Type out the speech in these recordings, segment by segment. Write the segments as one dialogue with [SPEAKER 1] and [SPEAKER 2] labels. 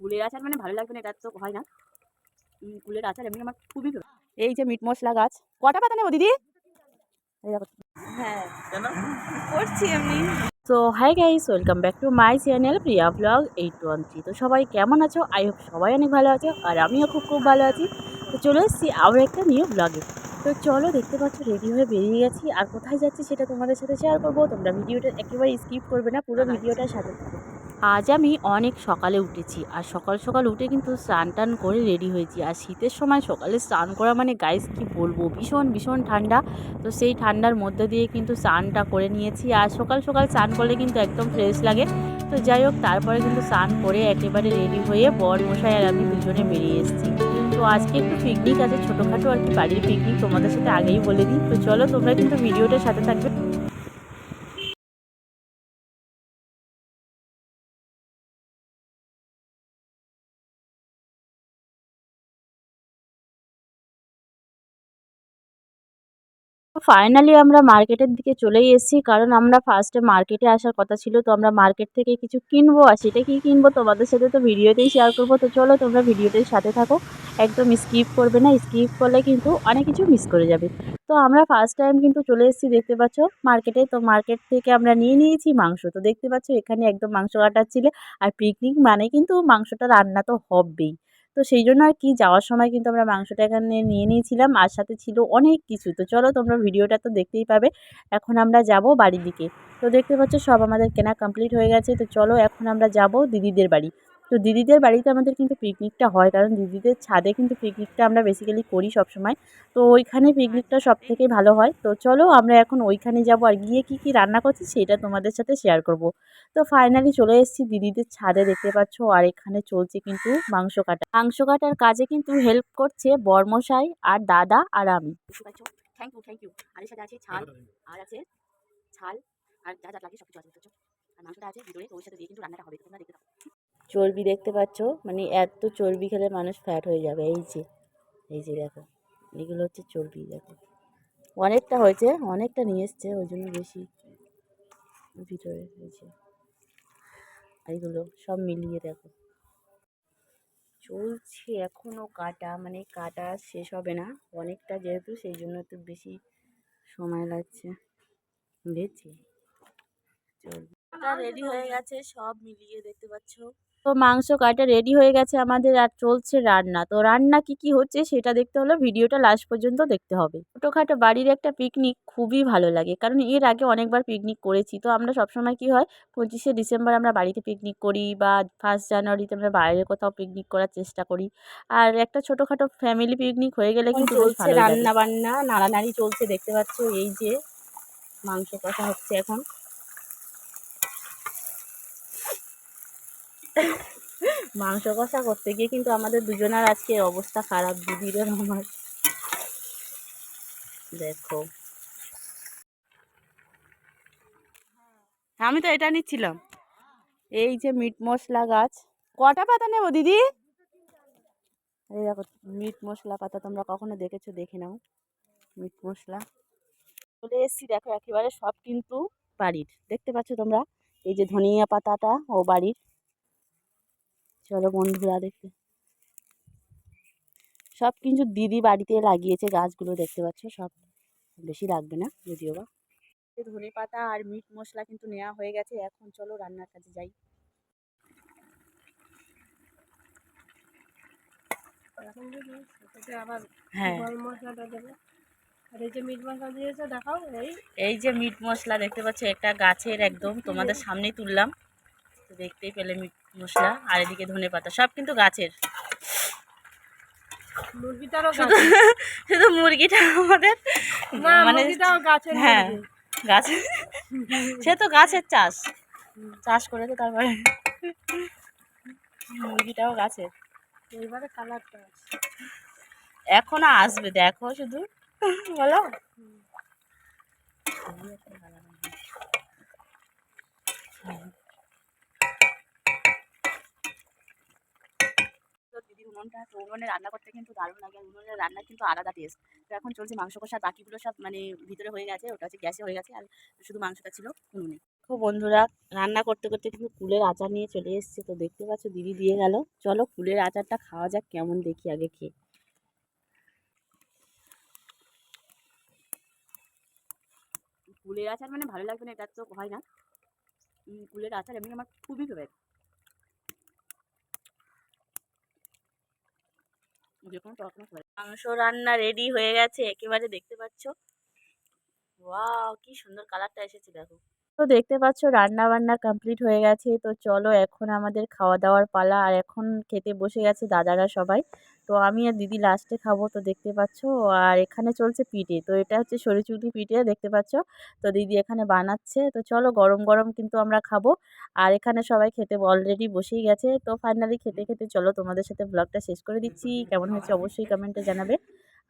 [SPEAKER 1] কুলের আচার মানে ভালো লাগবে না এটা তো হয় না। কুলের আচার এমনি আমার খুবই এই যে মিট মশলা গাছ কটা পাতা নেব দিদি?
[SPEAKER 2] হ্যাঁ করছি এমনি
[SPEAKER 1] তো hi guys welcome back to my channel Priya blog eight one three তো সবাই কেমন আছো? আই হোপ সবাই অনেক ভালো আছো আর আমিও খুব খুব ভালো আছি। তো চলে এসেছি আবার একটা নিউ ব্লগে তো চলো দেখতে পাচ্ছ রেডি হয়ে বেরিয়ে গেছি। আর কোথায় যাচ্ছি সেটা তোমাদের সাথে শেয়ার করব। তোমরা ভিডিওটা একেবারে স্কিপ করবে না পুরো ভিডিওটার সাথে থাকো। আজ আমি অনেক সকালে উঠেছি আর সকাল সকাল উঠে কিন্তু স্নান টান করে রেডি হয়েছি। আর শীতের সময় সকালে স্নান করা মানে গাইস কি বলব? ভীষণ ভীষণ ঠান্ডা। তো সেই ঠান্ডার মধ্যে দিয়ে কিন্তু স্নানটা করে নিয়েছি। আর সকাল সকাল স্নান করলে কিন্তু একদম ফ্রেশ লাগে। তো যাই হোক, তারপরে কিন্তু স্নান করে একেবারে রেডি হয়ে বর মশাই আর আমি দুজনে বেরিয়ে এসেছি। তো আজকে একটু পিকনিক আছে, ছোটোখাটো আর কি বাড়ির পিকনিক তোমাদের সাথে আগেই বলে দিই। তো চলো তোমরা কিন্তু ভিডিওটার সাথে থাকবে। ফাইনালি আমরা মার্কেটের দিকে চলেই এসেছি, কারণ আমরা ফার্স্টে মার্কেটে আসার কথা ছিল, তো আমরা মার্কেট থেকে কিছু কিনবো, আর সেটা কী কিনবো তোমাদের সাথে তো ভিডিওতেই শেয়ার করব, তো চলো তোমরা ভিডিওটাই সাথে থাকো, একদম স্কিপ করবে না স্কিপ করলে কিন্তু অনেক কিছু মিস করে যাবে। তো আমরা ফার্স্ট টাইম কিন্তু চলে এসেছি, দেখতে পাচ্ছ মার্কেটে তো মার্কেট থেকে আমরা নিয়ে নিয়েছি মাংস, তো দেখতে পাচ্ছ এখানে একদম মাংস কাটাচ্ছিলে, আর পিকনিক মানে কিন্তু মাংসটা রান্না তো হবেই। তো সেই জন্য আর কি, যাওয়ার সময় কিন্তু আমরা মাংসটা এখানে নিয়ে নিয়েছিলাম, আর সাথে ছিল অনেক কিছু। তো চলো তোমরা ভিডিওটা তো দেখতেই পাবে। এখন আমরা যাব বাড়ির দিকে। তো দেখতে পাচ্ছ সব আমাদের কেনা কমপ্লিট হয়ে গেছে। তো চলো এখন আমরা যাব দিদিদের বাড়ি। তো দিদিদের বাড়িতে আমাদের কিন্তু পিকনিকটা হয়, কারণ দিদিদের ছাদে কিন্তু পিকনিকটা আমরা বেসিক্যালি করি সবসময়। তো ওইখানে পিকনিকটা সব থেকে ভালো হয়। তো চলো আমরা এখন ওইখানে যাব আর গিয়ে কি কি রান্না করছি সেটা তোমাদের সাথে শেয়ার করব। তো ফাইনালি চলে এসেছি দিদিদের ছাদে, দেখতে পাচ্ছ? আর এখানে চলছে কিন্তু মাংস কাটা। মাংস কাটার কাজে কিন্তু হেল্প করছে বর্মশাই আর দাদা আর আমি। আর সাথে মাংসটা আছে ভিতরে ওর সাথে দিয়ে কিন্তু রান্নাটা হবে তোমরা দেখতে চর্বি দেখতে পাচ্ছ? মানে এত চর্বি খেলে মানুষ ফ্যাট হয়ে যাবে। এই যে এই যে দেখো, এগুলো হচ্ছে চর্বি, দেখো। অনেকটা হয়েছে, অনেকটা নিয়ে এসছে, ওই জন্য বেশি ভিতরে হয়েছে। এইগুলো সব মিলিয়ে দেখো। চলছে এখনও কাটা মানে কাটা শেষ হবে না। অনেকটা যেহেতু, সেই জন্য একটু বেশি সময় লাগছে। বুঝেছি রেডি হয়ে গেছে, সব মিলিয়ে দেখতে পাচ্ছ। তো মাংস কাটা রেডি হয়ে গেছে আমাদের আর চলছে রান্না। তো রান্না কি কি হচ্ছে সেটা দেখতে হলে ভিডিওটা লাস্ট পর্যন্ত দেখতে হবে। ছোটোখাটো বাড়ির একটা পিকনিক খুবই ভালো লাগে কারণ এর আগে অনেকবার পিকনিক করেছি। তো আমরা সবসময় কি হয় পঁচিশে ডিসেম্বর আমরা বাড়িতে পিকনিক করি বা ফার্স্ট জানুয়ারিতে আমরা বাইরে কোথাও পিকনিক করার চেষ্টা করি। আর একটা ছোটোখাটো ফ্যামিলি পিকনিক হয়ে গেলে কিন্তু
[SPEAKER 2] চলছে রান্না বান্না নাড়ানাড়ি চলছে দেখতে পাচ্ছ এই যে মাংস কষা হচ্ছে এখন।
[SPEAKER 1] মাংস কষা করতে গিয়ে কিন্তু আমাদের দুজনের আজকে অবস্থা খারাপ, দিদির আমার। দেখো। আমি তো এটা নিচ্ছিলাম। এই যে মিট মশলা গাছ। কটা পাতা নেব, দিদি? এই দেখো, মিট মশলা পাতা তোমরা কখনো দেখেছ? দেখে নাও। মিট মশলা। চলে এসছি, দেখো, একেবারে সব কিন্তু বাড়ির। দেখতে পাচ্ছ তোমরা? এই যে ধনিয়া পাতাটা ও বাড়ির। চলো বন্ধুরা দেখতে। সব কিছু দিদি বাড়িতে লাগিয়েছে গাছগুলো দেখতে পাচ্ছ? সব বেশি লাগবে না যদিও বা। ধনে পাতা আর মিট মশলা কিন্তু নেওয়া হয়ে গেছে এখন চলো রান্নার কাজে যাই। হ্যাঁ।
[SPEAKER 3] এই যে মিট মশলা দিয়েছে দেখাও এই।
[SPEAKER 1] এই যে মিট মশলা দেখতে পাচ্ছ একটা গাছের একদম তোমাদের সামনেই তুললাম। তো দেখতেই পেলে মশলা। আর এদিকে ধনে পাতা সব কিন্তু গাছের। শুধু মুরগিটা আমাদের। মানে
[SPEAKER 3] গাছের
[SPEAKER 1] হ্যাঁ। গাছে। সে তো গাছের চাষ। চাষ করেছে তারপরে। মুরগিটাও গাছের।
[SPEAKER 3] এইবারে কালারটা
[SPEAKER 1] এখনও আসবে দেখো শুধু। বলো। তো দিদির উনুনটা, তো উনুনে রান্না করতে কিন্তু দারুণ লাগে। উনুনের রান্না কিন্তু আলাদা টেস্ট তো এখন চলছে মাংস কষা বাকিগুলো সব মানে ভিতরে হয়ে গেছে, ওটা হচ্ছে গ্যাসে হয়ে গেছে, আর শুধু মাংসটা ছিল উনুনে। দেখো বন্ধুরা, রান্না করতে করতে কিন্তু কুলের আচার নিয়ে চলে এসেছে, তো দেখতে পাচ্ছ দিদি দিয়ে গেল। চলো কুলের আচারটা খাওয়া যাক, কেমন দেখি আগে খেয়ে। কুলের আচার মানে ভালো লাগবে না, এটা তো হয় না। কুলের আচার এমনি আমার খুবই ফেভারিট যে তরকারি ভালো মাংস রান্না রেডি হয়ে গেছে, একেবারে দেখতে পাচ্ছ। ওয়াও কি সুন্দর কালারটা এসেছে দেখো। তো দেখতে পাচ্ছ রান্না বান্না কমপ্লিট হয়ে গেছে। তো চলো এখন আমাদের খাওয়া দাওয়ার পালা। আর এখন খেতে বসে গেছে দাদারা সবাই। তো আমি আর দিদি লাস্টে খাব, তো দেখতে পাচ্ছ। আর এখানে চলছে পিঠে। তো এটা হচ্ছে সরিচুলি পিঠে, দেখতে পাচ্ছ? তো দিদি এখানে বানাচ্ছে। তো চলো গরম গরম কিন্তু আমরা খাব। আর এখানে সবাই খেতে অলরেডি বসেই গেছে। তো ফাইনালি খেতে খেতে চলো তোমাদের সাথে ব্লগটা শেষ করে দিচ্ছি। কেমন হয়েছে অবশ্যই কমেন্টে জানাবে।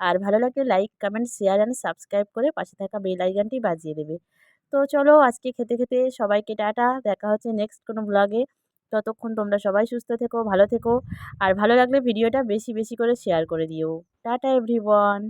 [SPEAKER 1] আর ভালো লাগলে like comment share and subscribe করে পাশে থাকা বেল আইকনটি বাজিয়ে দেবে। তো চলো আজকে খেতে খেতে সবাইকে টাটা। দেখা হচ্ছে নেক্সট কোনো ব্লগে ততক্ষণ তোমরা সবাই সুস্থ থেকো, ভালো থেকো। আর ভালো লাগলে ভিডিওটা বেশি বেশি করে শেয়ার করে দিও। Tata everyone